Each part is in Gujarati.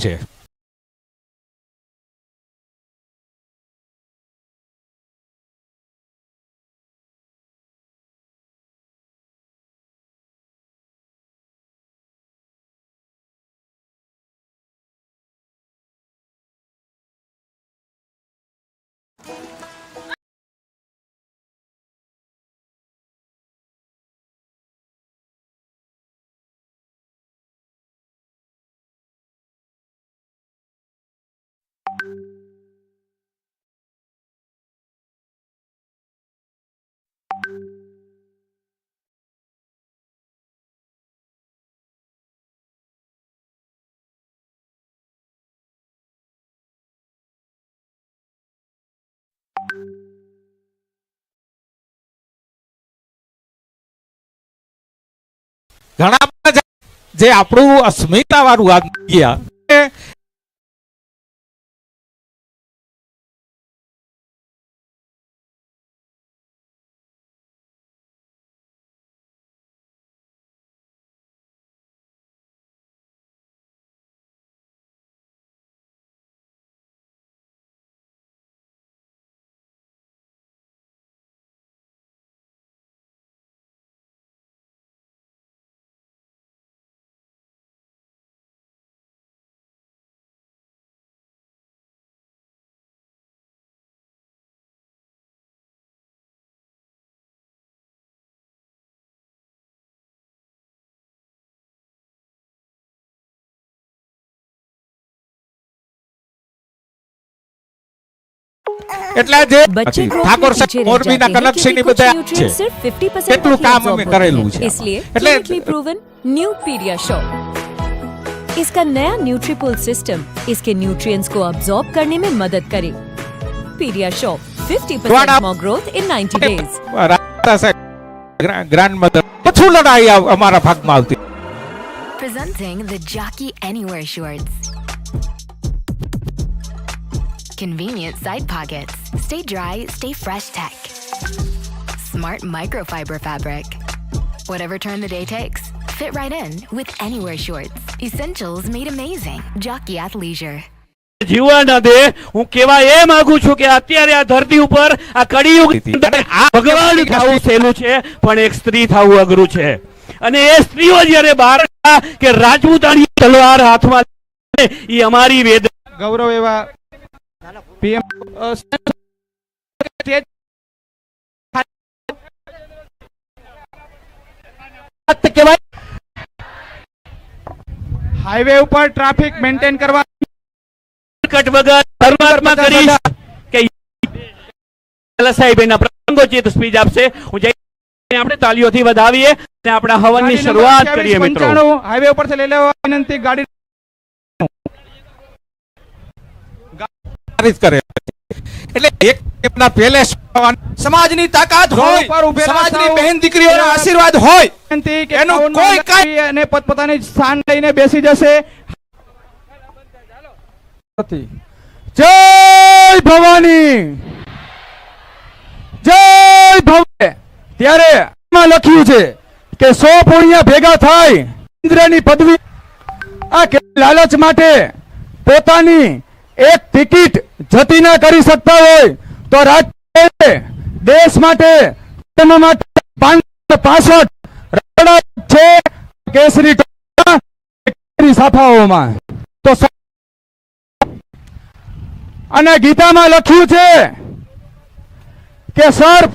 છે ઘણા જે આપણું અસ્મિતા વાળું એટલે જે बच्चे ग्रोथ ઠાકોર में સાહેબ पीछे रह મોરબીના जाते हैं કનેક્શનની क्योंकि कुछ બધા છે न्यूट्रिएंट्स सिर्फ 50% કેટલું तक ही કામ absorb અમે होते કરેલું हैं। છે इसलिए એટલે clinically proven न्यू पीडियाश्योर इसका नया न्यूट्रीपुल सिस्टम इसके न्यूट्रिएंट्स को अब्सॉर्ब करने में मदद करे पीडियाश्योर 50% द्वारा- more growth in 90 days રાજા સાહેબ ગ્રાન્ડ મધર પછું લડાઈ આ અમારા ભાગમાં આવતી Presenting the Jockey Anywhere shorts. Convenient side pockets. Stay dry, stay fresh tech. Smart microfiber fabric. Whatever turn the day takes, fit right in with Anywhere shorts. Essentials made amazing. Jockey athleisure. જીવવા ન દે હું કેવા એ માંગુ છું કે અત્યારે આ ધરતી ઉપર આ કળિયુગ આ ભગવાન થવું સહેલું છે પણ એક સ્ત્રી થવું અઘરું છે અને એ સ્ત્રીઓ જ્યારે બહાર કે રાજપૂતાણી તલવાર હાથમાં એ અમારી વેદ ગૌરવ એવા પીએમ હાઈવે ઉપર ટ્રાફિક મેન્ટેન કરવા કટ વગર પરમાત્મા કરીશ કે સાહેબ એના પ્રસંગોચિત સ્પીચ આપશે. હું જય આપણે તાલીઓથી વધાવીએ અને આપણા હવનની ની શરૂઆત કરીએ મિત્રો. હાઈવે ઉપરથી લઈ લેવા વિનંતી ગાડી ખારીજ કરે એટલે એક એમના પહેલે સમાજની તાકાત હોય સમાજની બહેન દીકરીઓના આશીર્વાદ હોય એનું કોઈ કાઈ અને પોતપોતાની સ્થાન લઈને બેસી જશે. જય ભવાની! જય ભવે ત્યારે એમાં લખ્યું છે કે સો પુણ્યા ભેગા થાય ઇન્દ્રની પદવી આ લાલચ માટે પોતાની એક ટિકિટ જતી ના કરી શકતા હોય તો રાજ્ય દેશ માટે છે કેસરી સાફાઓમાં. તો અને ગીતામાં લખ્યું છે કે સર્પ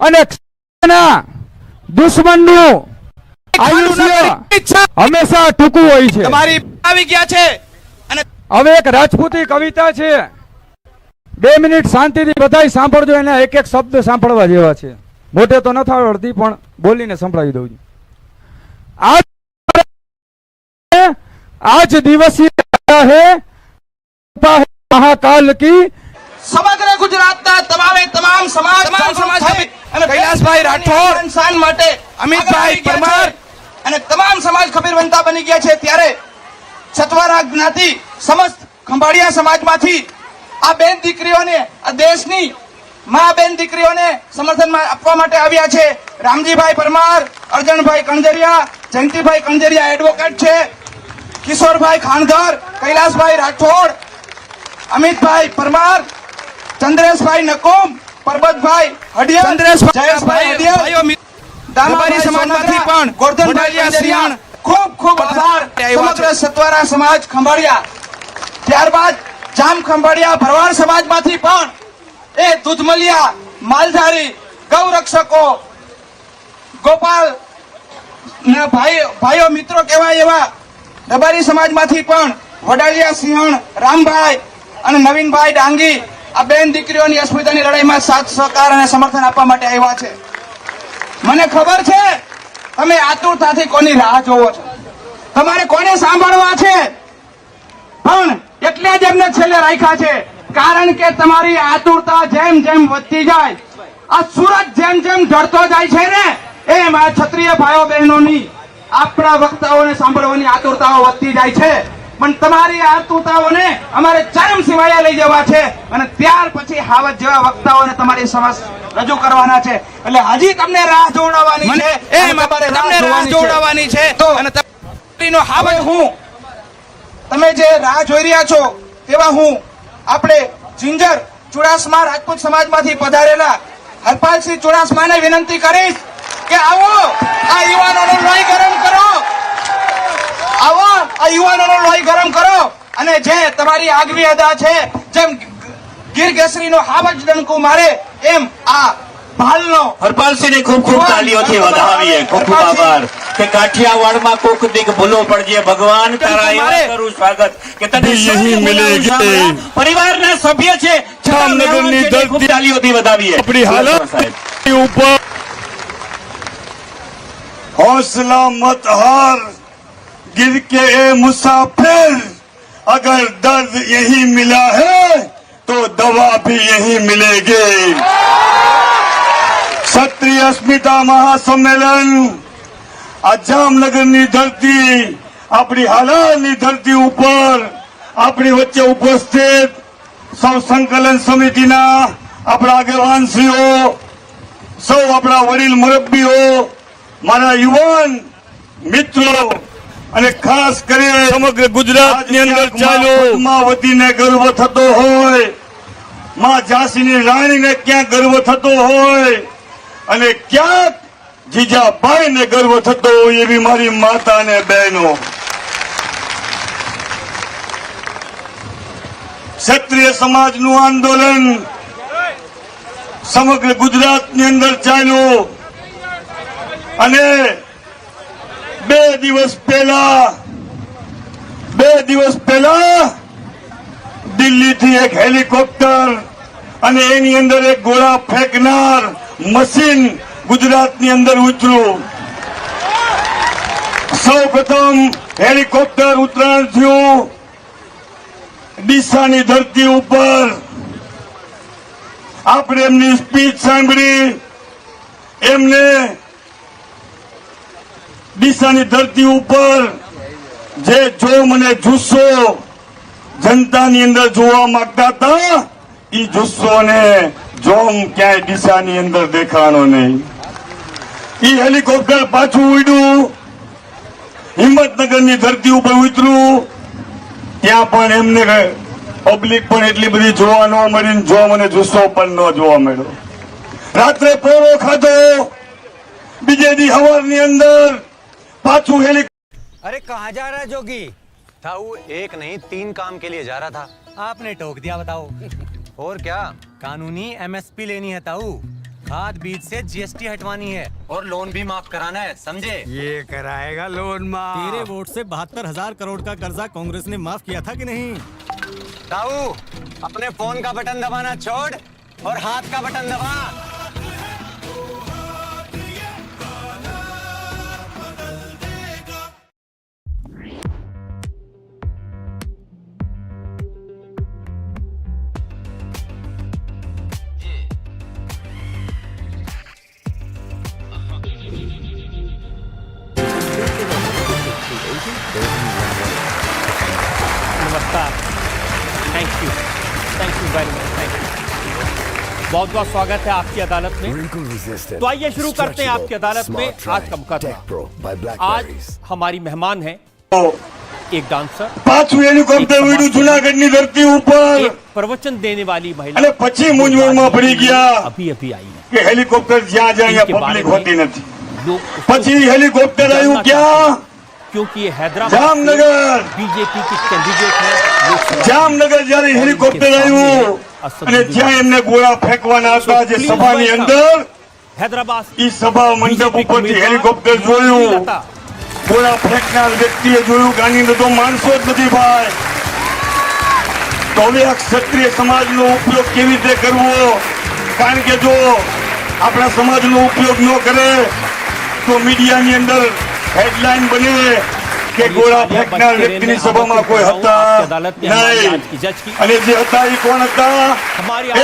અને દુશ્મનનું આયુષ્ય હંમેશા ટૂંકું હોય છે. તમારી આવી ગયા છે. અને હવે એક રાજપૂતી કવિતા છે. બે મિનિટ શાંતિથી બધાય સાંભળજો એના એક એક શબ્દ સાંભળવા જેવા છે. મોટે તો નથી આવડતી પણ બોલીને સંભળાવી દઉં છું. આજ હે મહાકાલ કી સમગ્ર ગુજરાતના તમામે તમામ સમાજ તમામ સમાજ અને કૈલાસભાઈ રાઠોડ ઇન્સાન માટે અમિતભાઈ પરમાર અને તમામ સમાજ ખબીર બનતા બની ગયા છે. ત્યારે સતવારા જ્ઞાતિ સમસ્ત ખંભાળિયા સમાજમાંથી આ બેન દીકરીઓને આ દેશની મા બેન દીકરીઓને સમર્થન આપવા માટે આવ્યા છે. રામજીભાઈ પરમાર અર્જણભાઈ કણજરિયા જયંતિભાઈ કણજરિયા એડવોકેટ છે. કિશોરભાઈ ખાનધર કૈલાસભાઈ રાઠોડ અમિતભાઈ પરમાર ચંદ્રેશભાઈ નકુમ પરબતભાઈ હડિયા ચંદ્રેશભાઈ જયેશભાઈ હડિયા દામાભાઈ સમાજમાંથી પણ ગોરધનભાઈ ખૂબ ખૂબ આભાર. સમગ્ર સત્વારા સમાજ ખંભાળિયા. ત્યારબાદ જામ ખંભાળિયા ભરવાડ સમાજમાંથી પણ એ દૂધમલિયા, માલધારી, ગૌરક્ષકો, ગોપાલ ભાઈ, ભાઈઓ મિત્રો કહેવાય એવા રબારી સમાજમાંથી પણ વડાલિયા સિંહણ, રામભાઈ અને નવીનભાઈ ડાંગી આ બેન દીકરીઓની અસ્મિતાની લડાઈમાં સાથ, સહકાર અને સમર્થન આપવા માટે આવ્યા છે. મને ખબર છે, તમે આતુરતાથી કોની રાહ જોવો છો. તમારે કોને સાંભળવા છે? પણ એટલે જ એમને છેલ્લે રાખ્યા છે. કારણ કે તમારી આતુરતા જેમ જેમ વધતી જાય આ સુરત જેમ જેમ ઢળતો જાય છે ને એમ આ ક્ષત્રિય ભાઈઓ બહેનોની આપણા વક્તાઓને સાંભળવાની આતુરતાઓ વધતી જાય છે. પણ તમારી આતુરતાઓને અમારે ચરમ સિવાય લઈ જવા છે અને ત્યાર પછી હાવત જેવા વક્તાઓને તમારી સમક્ષ રજૂ કરવાના છે. એટલે હજી તમને રાહ જોડાવાની છે અને તમને રાહ જોડાવાની છે અને હાવત હું તમે જે રાહ જોઈ રહ્યા છો તેવા હું આપણે જિંજર ચુડાસમા રાજપૂત સમાજમાંથી પધારેલા હરપાલસિંહ ચુડાસમાને વિનંતી કરીશ કે આવો આ યુવાનોનો લોહી ગરમ કરો. આવો આ યુવાનોનો લોહી ગરમ કરો. અને જે તમારી આગવી અદા છે જેમ ગીર કેસરીનો હાવજ ડંકો મારે એમ આ ભાલનો હરપાલસિંહને ખૂબ ખૂબ તાલીઓથી વધાવીએ. ખૂબ ખૂબ આભાર. કે કાઠિયાવાડમાં કોક દીક ભૂલો પડજે ભગવાન તારા એવા કરું સ્વાગત કે તને યહીં મિલેગે. સાંભળ્યા. પરિવારના સભ્ય છે છતાં જામનગરની મહેમાન છે, ખૂબ ધરતી તાલીઓથી વધાવીએ આપણી હાલત સાહેબ ऊपर हौसला मत हार गिर के ए मुसाफिर अगर दर्द यही मिला है तो दवा भी यही मिलेगी क्षत्रिय अस्मिता महासम्मेलन આ જામનગરની ધરતી આપણી હાલારની ધરતી ઉપર આપણી વચ્ચે ઉપસ્થિત સૌ સંકલન સમિતિના આપણા આગેવાનશ્રીઓ સૌ આપણા વડીલ મુરબ્બીઓ મારા યુવાન મિત્રો અને ખાસ કરીને સમગ્ર ગુજરાતની અંદર ચાલો. પદ્માવતીને ગર્વ થતો હોયમાં ઝાંસીની રાણીને ક્યાં ગર્વ થતો હોય અને ક્યાંક જીજાબાઈને ગર્વ થતો એવી મારી માતા ને બહેનો. ક્ષત્રિય સમાજનું આંદોલન સમગ્ર ગુજરાતની અંદર ચાલ્યું અને બે દિવસ પહેલા, બે દિવસ પહેલા દિલ્હીથી એક હેલિકોપ્ટર અને એની અંદર એક ગોળા ફેંકનાર મશીન ગુજરાતની અંદર ઉતર્યું સૌ પ્રથમ હેલિકોપ્ટર ઉતરાણ થયું ડીસાની ધરતી ઉપર આપણે એમની સ્પીચ સાંભળી. એમને ડીસાની ધરતી ઉપર જે જોમ અને જુસ્સો જનતાની અંદર જોવા માંગતા હતા એ જુસ્સો અને જોમ ક્યાંય ડીસાની અંદર દેખાણો નહીં. એ હેલિકોપ્ટર પાછું ઉડ્યું હિંમતનગરની ધરતી ઉપર ઉતર્યું ત્યાં પણ એમને પબ્લિક પણ એટલી બધી જોવા ન મળી ને જોમ અને જુસ્સો પણ ન જોવા મળ્યો રાત્રે પોરો ખાધો બીજે દી હવારની અંદર પાછું હેલિકોપ્ટર अरे कहाँ जा रहा है जोगी था वो एक नहीं तीन काम के लिए जा रहा था आपने टोक दिया बताओ और क्या कानूनी एमएसपी लेनी है ताऊ खाद बीज से जीएसटी हटवानी है और लोन भी माफ़ कराना है समझे? ये कराएगा लोन माफ़। तेरे वोट से बहत्तर हज़ार करोड़ का कर्जा कांग्रेस ने माफ़ किया था कि नहीं? ताऊ अपने फ़ोन का बटन दबाना छोड़ और हाथ का बटन दबा। नमस्कार thank you thank you very much thank you बहुत बहुत स्वागत है आपकी अदालत में तो आइए शुरू करते हैं आपकी अदालत में आज का मुकदमा आज हमारी मेहमान है एक डांसर પાછું હેલિકોપ્ટર ઉડ્યું જુનાગઢની ધરતી ઉપર एक प्रवचन देने वाली महिला અને પછી મૂંઝવણમાં પડી ગયા अभी अभी आई है કે હેલિકોપ્ટર જ્યાં જાય इनके ત્યાં बारे પબ્લિક હોતી में નથી लोग उसको પછી હેલિકોપ્ટર जानना આવ્યું चाहते ક્યાં हैं, क्योंकि ये हैदराबाद जामनगर बीजेपी की कैंडिडेट है જામનગર જયારે હેલિકોપ્ટર આવ્યું અને જ્યાં એમને ગોળા ફેંકવાના હતા જે સભાની અંદર હૈદરાબાદ ઈ સભા મંડપ ઉપરથી હેલિકોપ્ટર જોયું. ગોળા ફેંકનાર વ્યક્તિએ જોયું ગાંધીને તો માણસો જ નથી ભાઈ. તો હવે આ ક્ષત્રિય સમાજનો ઉપયોગ કેવી રીતે કરવો? કારણ કે જો આપણા સમાજ નો ઉપયોગ ન કરે તો મીડિયા ની અંદર હેડલાઇન બની કે ગોળા ફેંકનાર વ્યક્તિની સભામાં કોઈ હતા? નહીં. અને જે હતા એ કોણ હતા?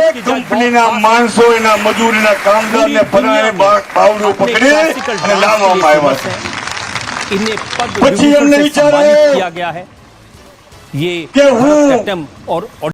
એક કંપનીના માણસો એના કામદાર ને ફરાણે બાવડું પકડી અને લાવવામાં આવ્યા છે. પછી એમને વિચાર આવ્યો કે હું